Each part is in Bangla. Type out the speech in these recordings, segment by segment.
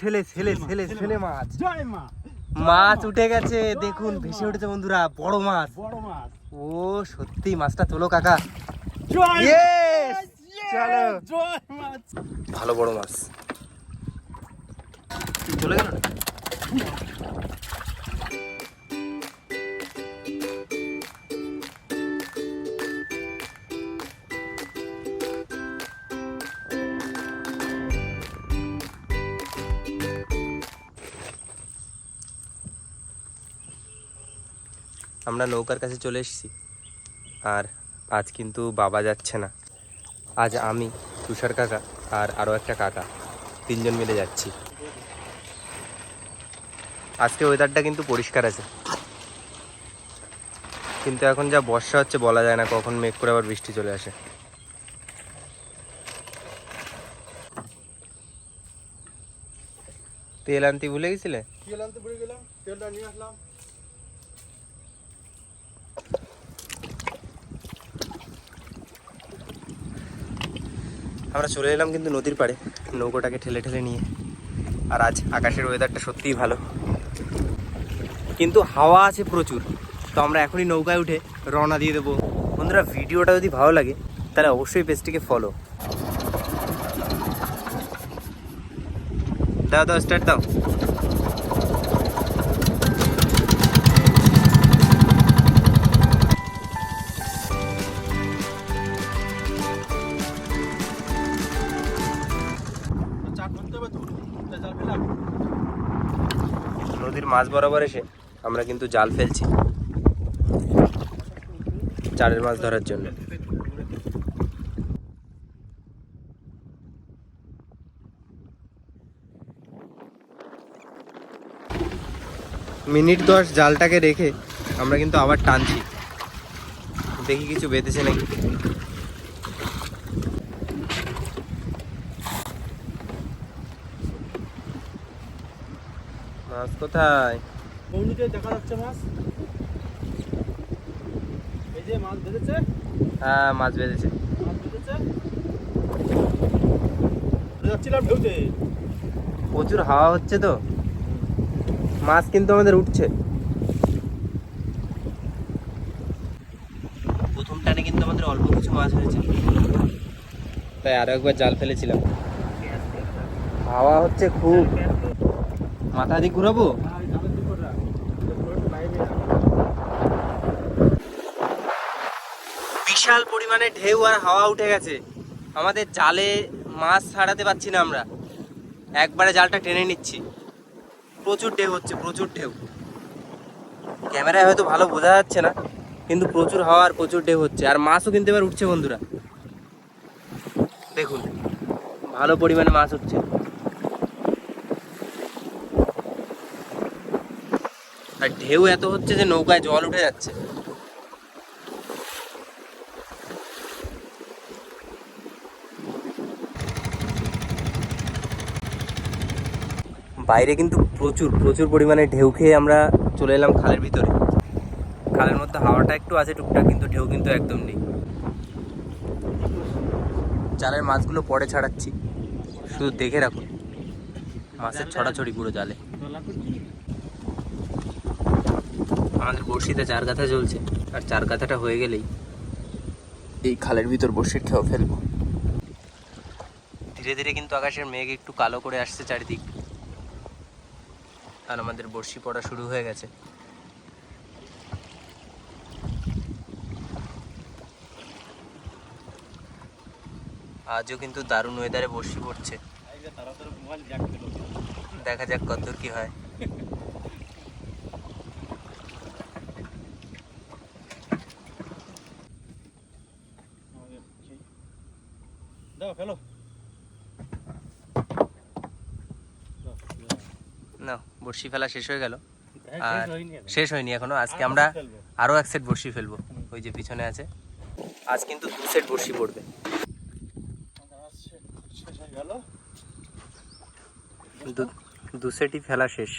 ছেলে ছেলে ছেলে ছেলে মাছ। জয় মা। মাছ উঠে গেছে দেখুন ভেসে উঠেছে বন্ধুরা বড় মাছ। বড় মাছ। ও সত্যি মাছটা তোলো কাকা। চলো। ভালো বড় মাছ। চলে গেল আমরা নৌকার কাছে চলে এসেছি। আর আজ কিন্তু বাবা যাচ্ছে না। আজ আমি, তুষার কাকা আর আরও একটা কাকা, তিনজন মিলে যাচ্ছি। আজকে ওয়েদারটা কিন্তু পরিষ্কার আছে। কিন্তু এখন যা বর্ষা হচ্ছে বলা যায় না কখন মেঘ করে আবার বৃষ্টি চলে আসে। তেল আনতে ভুলে গেছিলে? তেল আনতে পড়ে গেলাম, তেলটা নিয়ে আসলাম। আমরা চলে এলাম কিন্তু নদীর পাড়ে, নৌকোটাকে ঠেলে ঠেলে নিয়ে। আর আজ আকাশের ওয়েদারটা সত্যিই ভালো। কিন্তু হাওয়া আছে প্রচুর, তো আমরা এখনই নৌকায় উঠে রওনা দিয়ে দেবো। বন্ধুরা, ভিডিওটা যদি ভালো লাগে, তাহলে অবশ্যই পেজটিকে ফলো দাও দাও স্টার্ট দাও। মাঝ বরাবর এসে আমরা কিন্তু জাল ফেলছি। চারের মাছ ধরার জন্য। মিনিট দশ জালটাকে রেখে আমরা কিন্তু আবার টানছি। দেখি কিছু বেঁধেছে নাকি? মাছ কোথায়? কৌনিতে দেখা যাচ্ছে মাছ। এই যে মাছ বেঁধেছে। হ্যাঁ মাছ বেঁধেছে। মাছ বেঁধেছে। যাচ্ছিলাম ঢেউতে। প্রচুর হাওয়া হচ্ছে তো। মাছ কিন্তু আমাদের উঠছে। প্রথম টানে কিন্তু আমাদের অল্প কিছু মাছ হয়েছে। তাই আরও একবার জাল ফেলেছিলাম। হাওয়া হচ্ছে খুব। মাথা দিয়ে ঘুরাবো? বিশাল পরিমাণে ঢেউ আর হাওয়া উঠে গেছে। আমাদের জালে মাছ ছাড়াতে পারছি না আমরা। একবারে জালটা টেনে নিচ্ছি। প্রচুর ঢেউ হচ্ছে, প্রচুর ঢেউ। ক্যামেরায় হয়তো ভালো বোঝা যাচ্ছে না, কিন্তু প্রচুর হাওয়া আর প্রচুর ঢেউ হচ্ছে। আর মাছও কিন্তু এবার উঠছে বন্ধুরা। দেখুন, ভালো পরিমাণে মাছ উঠছে। আর ঢেউ এত হচ্ছে যে নৌকায় জল উঠে যাচ্ছে। বাইরে কিন্তু প্রচুর প্রচুর পরিমাণে ঢেউ খেয়ে আমরা চলে এলাম খালের ভিতরে। খালের মধ্যে হাওয়াটা একটু আছে টুকটাক, কিন্তু ঢেউ কিন্তু একদম নেই। জালের মাছগুলো পরে ছাড়াচ্ছি। শুধু দেখে রাখুন, মাছের ছড়াছড়ি পুরো জালে। আমাদের বড়শিতে চার গাথা চলছে আর চার গাথাটা হয়ে গেলেই এই খালের ভিতর বড়শির খেয়েও ফেলব। ধীরে ধীরে কিন্তু আকাশের মেঘ একটু কালো করে আসছে চারিদিক। আর আমাদের বড়শি পড়া শুরু হয়ে গেছে। আজও কিন্তু দারুণ ওয়েদারে বড়শি পড়ছে। দেখা যাক কতদূর কি হয়। দাও ফেলো না বড়শি ফেলা শেষ হয়ে গেল। হ্যাঁ, আর শেষ হয়নি এখনও। আজকে আমরা। আরও এক সেট বড়শি ফেলব। ওই যে পিছনে আছে। আজ কিন্তু দু সেট বড়শি পড়বে। দু সেটই ফেলা শেষ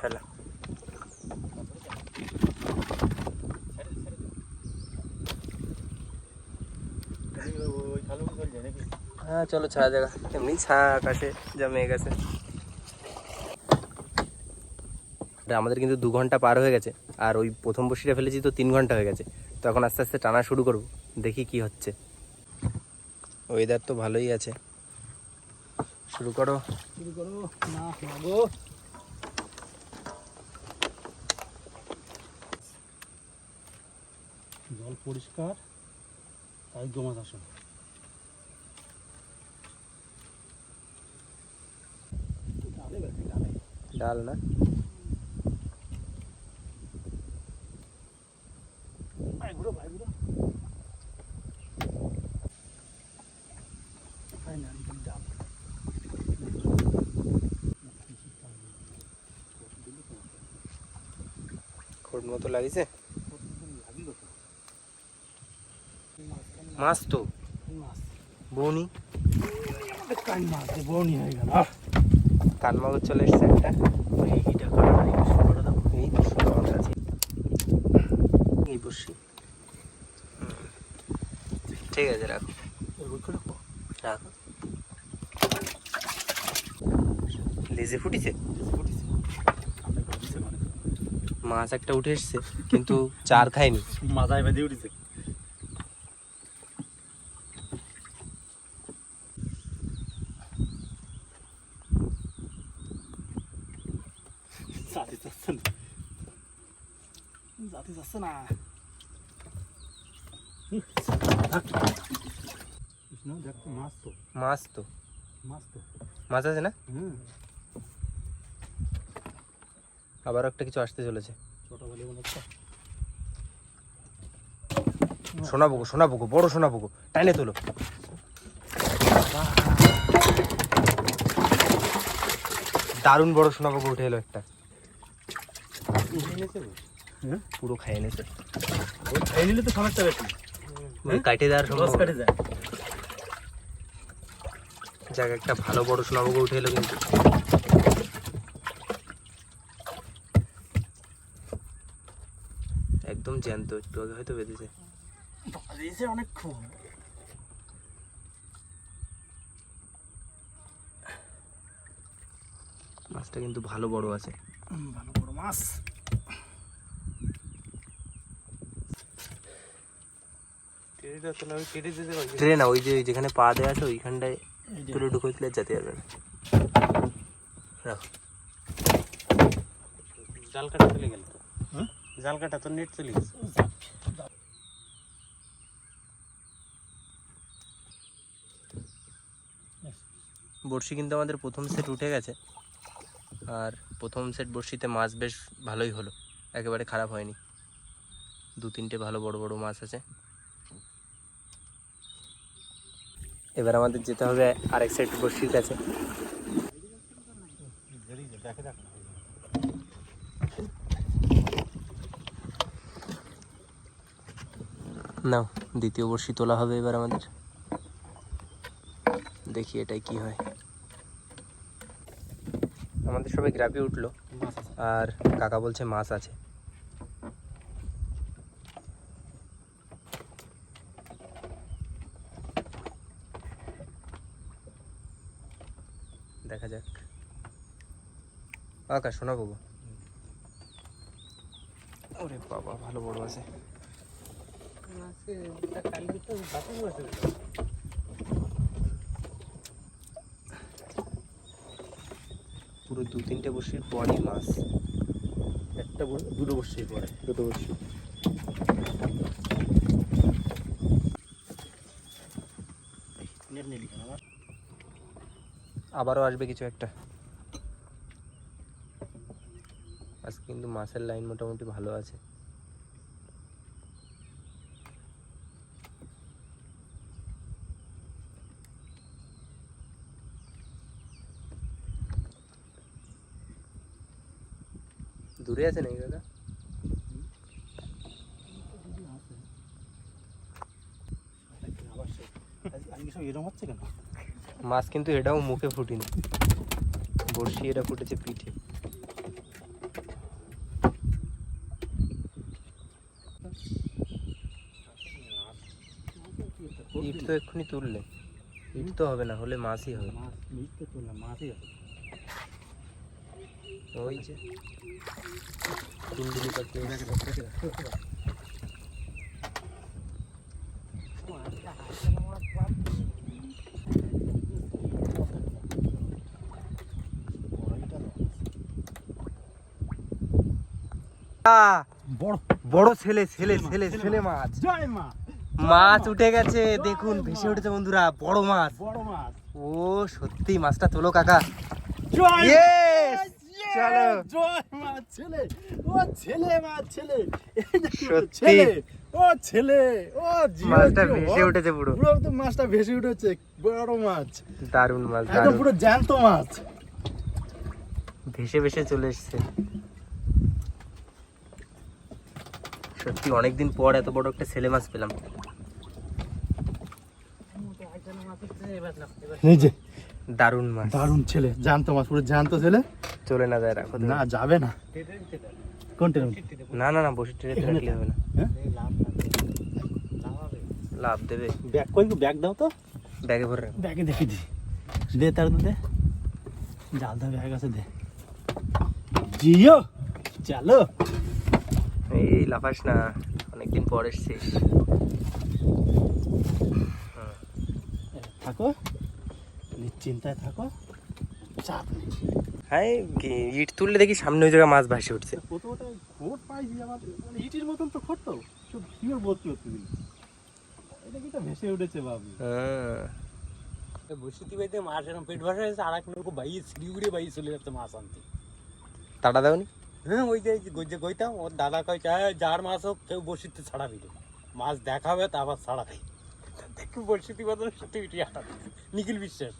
ফেলা ওই খালো চল, ছায়া জায়গা এমনি ছায়া আকাশে যা মেঘ আছে আমাদের কিন্তু দু ঘণ্টা পার হয়ে গেছে, আর ওই প্রথম বসিটা ফেলেছি তো তিন ঘণ্টা হয়ে গেছে। তো এখন আস্তে আস্তে টানা শুরু করব, দেখি কি হচ্ছে। ওয়েদার তো ভালোই আছে। শুরু করো। শুরু করো। না মাগো জল পরিষ্কার, তাই জমা আসে ডালে বেশি ডালে না? খোট মতো লাগিছে? মাছ তো। বৌনি? মাছ বউনি হয়ে গেল। কানমাগুর চলে এসছে একটা। এই এই বসি। ঠিক আছে, রাখো। রাখো। লেজে ফুটিছে? আমরা মাছ একটা উঠে এসছে, কিন্তু চার খায়নি। মাথায় বেঁধে উঠেছে জাতি যাচ্ছে না না। মাছ তো। মাছ তো। মাছ তো। মাছ আছে না? হুম। আবার একটা কিছু আসতে চলেছে। ছোট বলে হচ্ছে। সোনা পুকু সোনা পুকু বড় সোনা পুকু টাইনে তোলো। দারুণ বড় সোনা পুকু উঠে এলো একটা। পুরো খাই এনেছে ওই খাই নিলে তো সমস্যা বেশি। ওই কাটে দেওয়ার সম্ভব কাটে যায় যাক একটা ভালো বড় সোনা পুকু উঠে এলো কিন্তু। একদম জ্যান্ত একটু আগে হয়তো বেঁধেছে। দিয়েছে অনেকক্ষণ। মাছটা কিন্তু ভালো বড় আছে। ভালো বড় মাছ। ট্রেন না ওই যে যেখানে পা দেওয়া আছে ওইখানটায় তুলে ঢুকে দিলে যেতে পারবে না। রাখো। জাল কাটা চলে গেল তো? হ্যাঁ? জাল কাটা তো নেট চলে গেছে। বড়শি কিন্তু আমাদের প্রথম সেট উঠে গেছে। আর প্রথম সেট বড়শিতে মাছ বেশ ভালোই হলো। একেবারে খারাপ হয়নি। দু তিনটে ভালো বড় বড় মাছ আছে। এবার আমাদের যেতে হবে আরেক সেট বড়শির কাছে। না দ্বিতীয় বড়শি তোলা হবে এবার আমাদের। দেখি এটাই কি হয়। আমাদের সবাই গ্রাপে উঠল, আর কাকা বলছে মাছ আছে দেখা যাক আকাশ শোনা বাবু ওরে বাবা ভালো বড় আছে। পুরো দু তিনটে বসির পরই মাছ। একটা দুটো বসছে পরে। দুটো বসি আবারও আসবে কিছু একটা। আজকে কিন্তু মাছের লাইন মোটামুটি ভালো আছে। দূরে আছে নাকি দাদা? মাছ কিন্তু এটাও মুখে ফুটিনি। বড়শি এটা ফুটেছে পিঠে। ইট তো এক্ষুনি তুললে। ইট তো হবে না হলে মাছই হবে। মিট তো তুললাম মাছই আছে ওই যে। কুন্ডুলি পাখি বড় বড় ছেলে ছেলে ছেলে ছেলে মাছ। জয় মা। মাছ উঠে গেছে দেখুন ভেসে উঠেছে বন্ধুরা বড় মাছ। বড় মাছ। ও সত্যি মাছটা তোলো কাকা। জয় Yes! Yes! চলো। জয় মা ছেলে। ও ছেলে মা ছেলে। এই দেখো, সত্যি। ছেলে। ও ছেলে। ও জিও, মাছটা ভেসে উঠেছে পুরো। পুরো তো মাছটা ভেসে উঠেছে। বড় মাছ। দারুণ মাছ পুরো জ্যান্ত মাছ। ভেসে ভেসে চলে এসছে। সত্যি অনেকদিন পর এত বড় একটা ছেলে মাছ পেলাম। এই দারুণ মাছ। দারুণ ছেলে জ্যান্ত মাছ পুরো জ্যান্ত ছেলে। চলে না যায় রাখো। না যাবে না। কোন ট্রেন না না না বসে ট্রেনে রাখলে হবে না। হ্যাঁ? লাভ দেবে। ব্যাগ কই ব্যাগ দাও তো। ব্যাগে ভরে রাখো। ব্যাগে দেখি দি দে তার দে। জাল দা ব্যাগ আছে দে। জিও চলো। এই লাফাস না অনেকদিন পর এসছিস। থাকো। নিশ্চিন্তায় থাকো। চাপ নেই। হ্যাঁ ইট তুললে দেখি সামনে ওই জায়গায় মাছ ভাসে উঠছে। প্রথমটা খোট পাইছি আমার মানে ইটির মতন তো খোট তো সব শিওর ভর্তি হচ্ছে এটা কি তো ভেসে উঠেছে বাবু হ্যাঁ। বসিতি বাইতে মাছ এরকম পেট ভাসা হয়েছে আর এক লোক বাইয়ে শিলিগুড়ি বাইয়ে চলে যাচ্ছে মাছ আনতে। তাড়া দাওনি? হ্যাঁ ওই যে গইতে গইতাম ওর দাদা কয় চায় যার মাছ হোক কেউ বসিতে ছাড়াবি রে মাছ দেখাবে তা আবার ছাড়াবে দেখি বসিতি বদল সত্যি আটা নিখিল বিশ্বাস।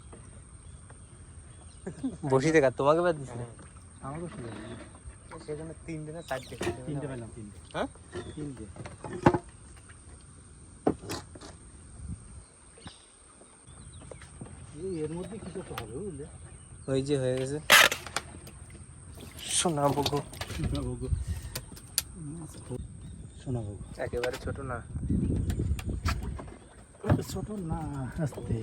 বসিতে কার? তোমাকে বাদ দিস আমারও শুনে সেখানে তিনটে না চারটে? তিনটে পেলাম তিনটে। হ্যাঁ? তিনটে। এর মধ্যে কিছু হবে বুঝলে? ওই যে হয়ে গেছে। সোনা বগো শোনা বাবু। শোনা বাবু একেবারে ছোট না। ছোট না আস্তে।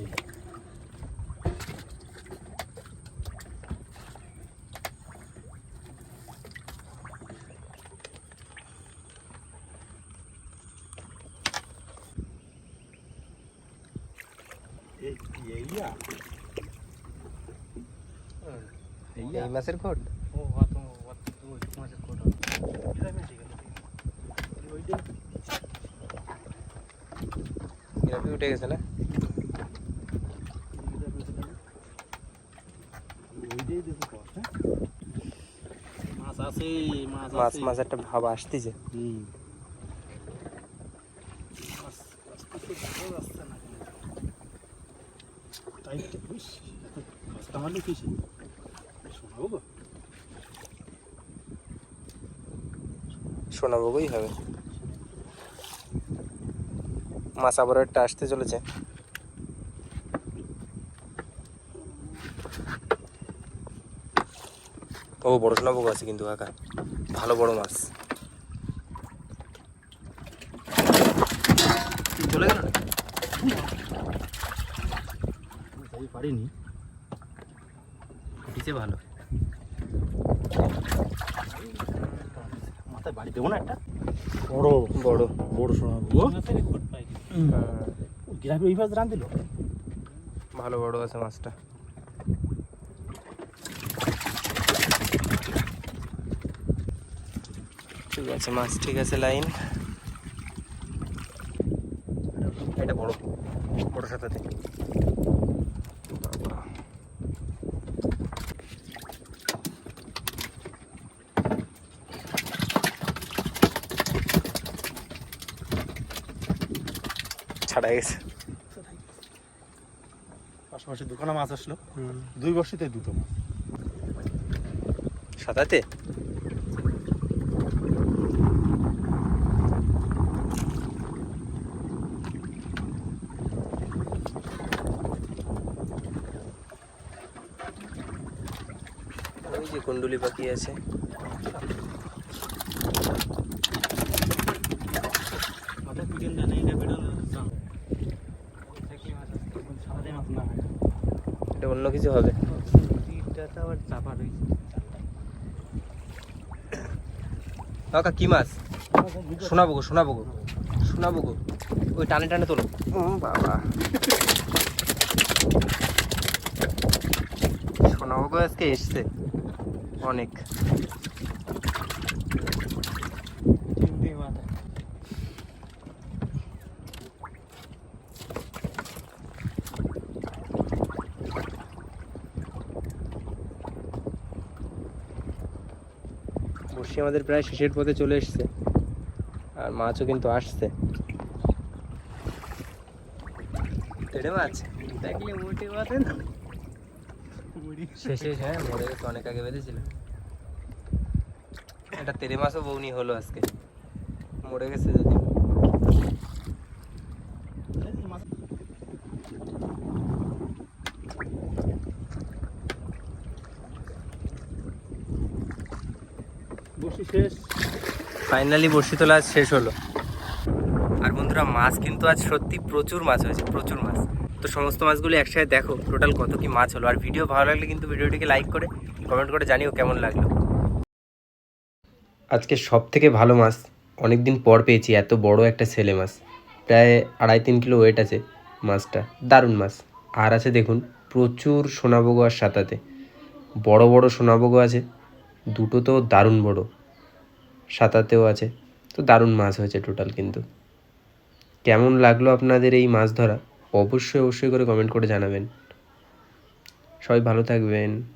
এই এইয়া এইয়া এই মাছের খোট ও অত অত ওই মাছের কোটা উঠে গেছে না? মাছ মাছ একটা ভাব আসতেছে। হুম। মাছ আসতে ভালো আসছে না তাই তো বুঝ মাছটা মারলে কিসে শোনাবো গো সোনা বগোই হবে মাছ আবার একটা আসতে চলেছে। ও বড় সোনা বগো আছে কিন্তু কাকা। ভালো বড় মাছ। চলে গেল? পারিনি। দিতে ভালো। মাথায় বাড়ি দেবো না একটা? বড়। বড়। বড় শোনাবো মাছের গ্রামে ওই মাছ রান দিল ভালো বড় আছে মাছটা। ঠিক আছে মাছ ঠিক আছে লাইন। এটা বড় বড় সাথে ছাড়া গেছে। পাশাপাশি দুখানা মাছ আসলো। দুই বর্ষিতে দুটো মাছ। সাঁতাতে ওই যে কুন্ডুলি পাখি আছে মাথায় পিছন জানাই না বেরোনো সাদা মাছ না অন্য কিছু হবে। চাপা রয়েছে। কাকা কি মাছ? শোনাবো গো শোনাবো গো। শোনাবো গো। ওই টানে টানে তোলো। ও বাবা। শোনাবো গো আজকে এসছে। অনেক চিংড়ি মাছ বর্ষি আমাদের প্রায় শেষের পথে চলে এসছে। আর মাছও কিন্তু আসছে। তেড়ে মাছ? দেখলে মোটে বাঁধে না? শেষে হ্যাঁ মরে গেছে অনেক আগে বেঁধেছিল। এটা তেরে মাছও বউনি হলো আজকে। মরে গেছে যদি বসি শেষ ফাইনালি বড়শি তোলা আজ শেষ হলো। আর বন্ধুরা, মাছ কিন্তু আজ সত্যি প্রচুর মাছ হয়েছে, প্রচুর মাছ। তো সমস্ত মাছগুলো একসাথে দেখো টোটাল কত কি মাছ হলো। আর ভিডিও ভালো লাগলে কিন্তু ভিডিওটিকে লাইক করে কমেন্ট করে জানিও কেমন লাগল। আজকে সব থেকে ভালো মাছ অনেক দিন পর পেয়েছি, এত বড় একটা ছেলে মাছ। প্রায় আড়াই তিন কিলো ওয়েট আছে মাছটা, দারুণ মাছ। আর আছে দেখুন, প্রচুর সোনাবগো আর সাতাতে। বড় বড় সোনাবগো আছে, দুটো তো দারুণ বড়। সাঁতাতেও আছে। তো দারুণ মাছ হয়েছে টোটাল কিন্তু। কেমন লাগল আপনাদের এই মাছ ধরা? অবশ্যই অবশ্যই করে কমেন্ট করে জানাবেন। সবাই ভালো থাকবেন।